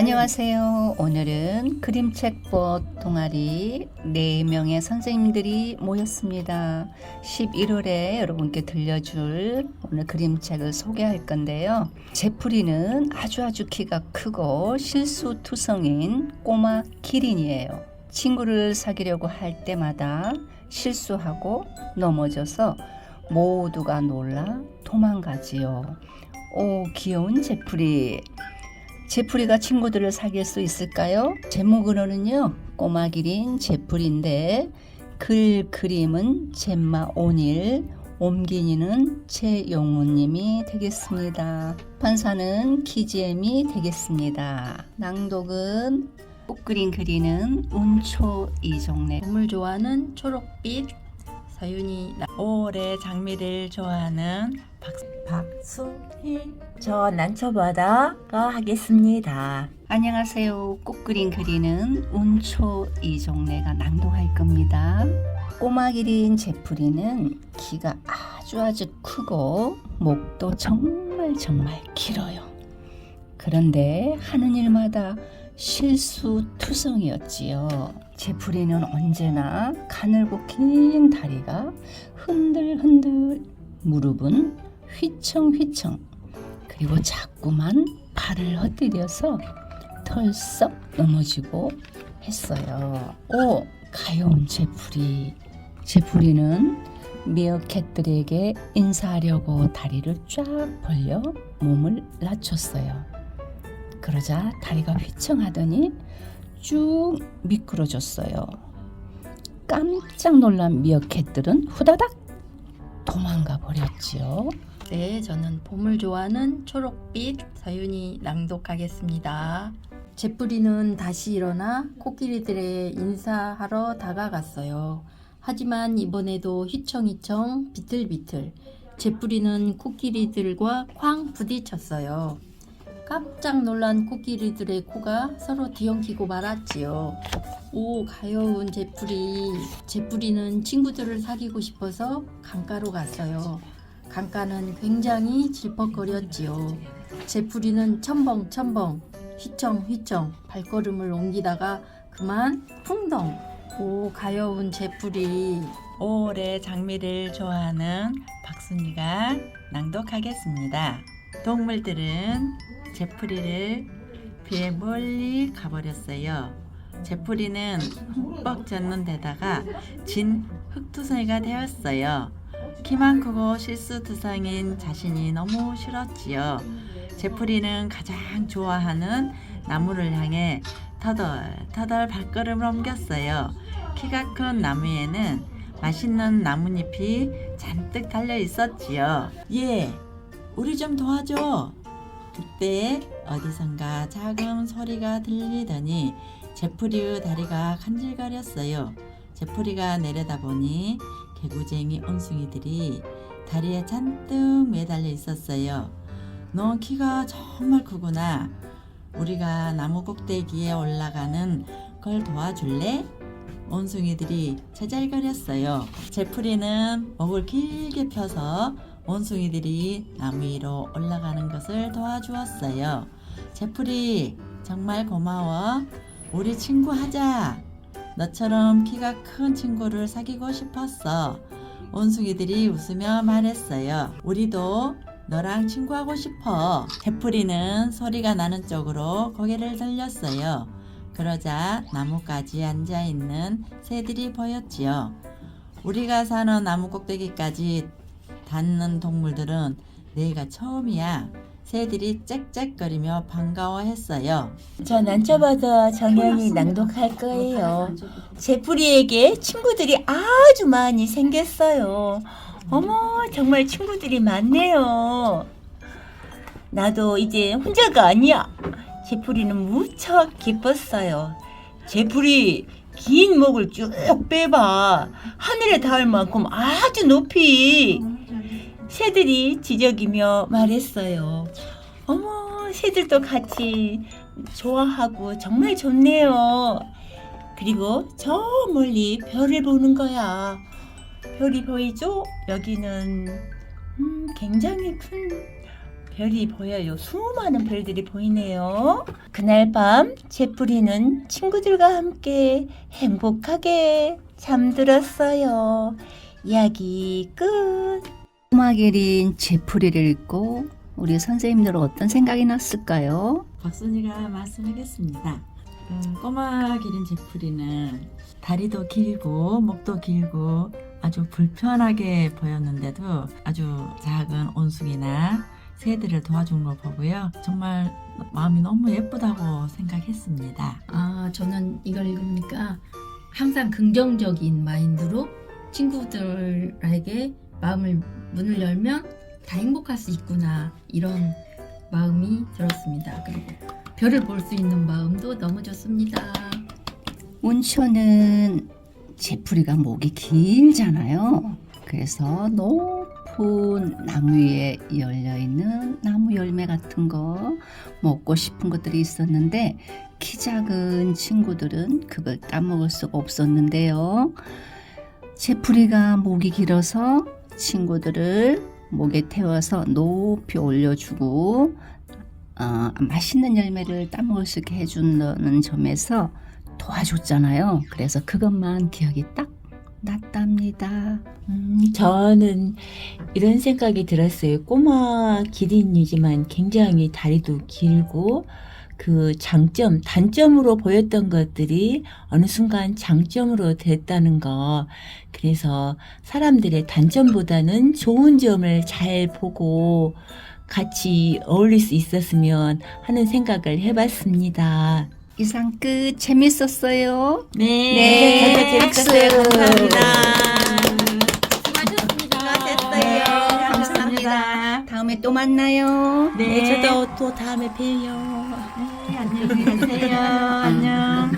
안녕하세요. 오늘은 그림책봇 동아리 4명의 선생님들이 모였습니다. 11월에 여러분께 들려줄 오늘 그림책을 소개할 건데요. 제풀이는 아주 아주 키가 크고 실수투성인 꼬마 기린이에요. 친구를 사귀려고 할 때마다 실수하고 넘어져서 모두가 놀라 도망가지요. 오, 귀여운 제풀이. 제풀이가 친구들을 사귈 수 있을까요? 제목으로는요, 꼬마 기린 제풀인데, 글 그림은 젬마 온일, 옴기니는 최용우님이 되겠습니다. 판사는 키지엠이 되겠습니다. 낭독은 꽃그림 그리는 운초 이종래. 봄을 좋아하는 초록빛 나- 올해 장미를 좋아하는 박, 박순희 저 난초바다가 하겠습니다. 안녕하세요. 꽃그림 그리는 운초 이종래가 낭독할 겁니다. 꼬마 기린 제풀이는 키가 아주 아주 크고 목도 정말 정말 길어요. 그런데 하는 일마다 실수투성이었지요. 제풀이는 언제나 가늘고 긴 다리가 흔들흔들 무릎은 휘청휘청 그리고 자꾸만 발을 헛디뎌서 털썩 넘어지고 했어요. 오, 가여운 제풀이. 제풀이는 미어캣들에게 인사하려고 다리를 쫙 벌려 몸을 낮췄어요. 그러자 다리가 휘청하더니 쭉 미끄러졌어요. 깜짝 놀란 미어캣들은 후다닥 도망가 버렸지요. 네 저는 봄을 좋아하는 초록빛 서윤이 낭독하겠습니다 제뿌리는 다시 일어나 코끼리들의 인사하러 다가갔어요 하지만 이번에도 휘청휘청 비틀비틀 제뿌리는 코끼리들과 쾅 부딪혔어요 깜짝 놀란 코끼리들의 코가 서로 뒤엉키고 말았지요. 오, 가여운 제풀이. 제풀이는 친구들을 사귀고 싶어서 강가로 갔어요. 강가는 굉장히 질퍽거렸지요. 제풀이는 첨벙첨벙, 휘청휘청 발걸음을 옮기다가 그만 풍덩. 오, 가여운 제풀이. 올해 장미를 좋아하는 박순이가 낭독하겠습니다. 동물들은 제풀이를 피해 멀리 가버렸어요. 제풀이는 흠뻑 젖는 데다가 진 흙투성이가 되었어요. 키만 크고 실수투성인 자신이 너무 싫었지요. 제풀이는 가장 좋아하는 나무를 향해 터덜터덜 발걸음을 옮겼어요. 키가 큰 나무에는 맛있는 나뭇잎이 잔뜩 달려 있었지요. 예, 우리 좀 도와줘. 그때 어디선가 작은 소리가 들리더니 제풀이의 다리가 간질거렸어요. 제풀이가 내려다보니 개구쟁이 원숭이들이 다리에 잔뜩 매달려 있었어요. 너 키가 정말 크구나. 우리가 나무 꼭대기에 올라가는 걸 도와줄래? 원숭이들이 제잘거렸어요. 제풀이는 목을 길게 펴서 원숭이들이 나무 위로 올라가는 것을 도와주었어요. 제풀이 정말 고마워. 우리 친구 하자. 너처럼 키가 큰 친구를 사귀고 싶었어. 원숭이들이 웃으며 말했어요. 우리도 너랑 친구하고 싶어. 제풀이는 소리가 나는 쪽으로 고개를 돌렸어요. 그러자 나무까지 앉아 있는 새들이 보였지요. 우리가 사는 나무 꼭대기까지 닿는 동물들은 내가 처음이야. 새들이 짹짹거리며 반가워했어요. 저 난초바다 정연이 낭독할 거예요. 제풀이에게 친구들이 아주 많이 생겼어요. 어머, 정말 친구들이 많네요. 나도 이제 혼자가 아니야. 제풀이는 무척 기뻤어요. 제풀이 긴 목을 쭉 빼봐. 하늘에 닿을 만큼 아주 높이. 새들이 지적이며 말했어요. 어머, 새들도 같이 좋아하고 정말 좋네요. 그리고 저 멀리 별을 보는 거야. 별이 보이죠? 여기는 음, 굉장히 큰 별이 보여요. 수많은 별들이 보이네요. 그날 밤 제프리는 친구들과 함께 행복하게 잠들었어요. 이야기 끝. 꼬마 기린 제풀이를 읽고 우리 선생님들은 어떤 생각이 났을까요? 박순이가 말씀하겠습니다. 음, 꼬마 기린 제풀이는 다리도 길고 목도 길고 아주 불편하게 보였는데도 아주 작은 온숭이나 새들을 도와준 걸 보고요. 정말 마음이 너무 예쁘다고 생각했습니다. 아, 저는 이걸 읽으니까 항상 긍정적인 마인드로 친구들에게 마음을 문을 열면 다 행복할 수 있구나 이런 마음이 들었습니다. 그리고 별을 볼 수 있는 마음도 너무 좋습니다. 온천은 제풀이가 목이 길잖아요. 그래서 높은 나무 위에 열려 있는 나무 열매 같은 거 먹고 싶은 것들이 있었는데 키 작은 친구들은 그걸 따먹을 수가 없었는데요. 제풀이가 목이 길어서 친구들을 목에 태워서 높이 올려주고 어, 맛있는 열매를 따먹을 수 있게 해준다는 점에서 도와줬잖아요. 그래서 그것만 기억이 딱 났답니다. 음, 저는 이런 생각이 들었어요. 꼬마 기린이지만 굉장히 다리도 길고 그 장점, 단점으로 보였던 것들이 어느 순간 장점으로 됐다는 거. 그래서 사람들의 단점보다는 좋은 점을 잘 보고 같이 어울릴 수 있었으면 하는 생각을 해봤습니다. 이상 끝 재밌었어요. 네, 저도 재밌었어요. 감사합니다. 수고하셨습니다. 감사합니다. 다음에 또 만나요. 네, 저도 또 다음에 봬요. 안녕히 계세요.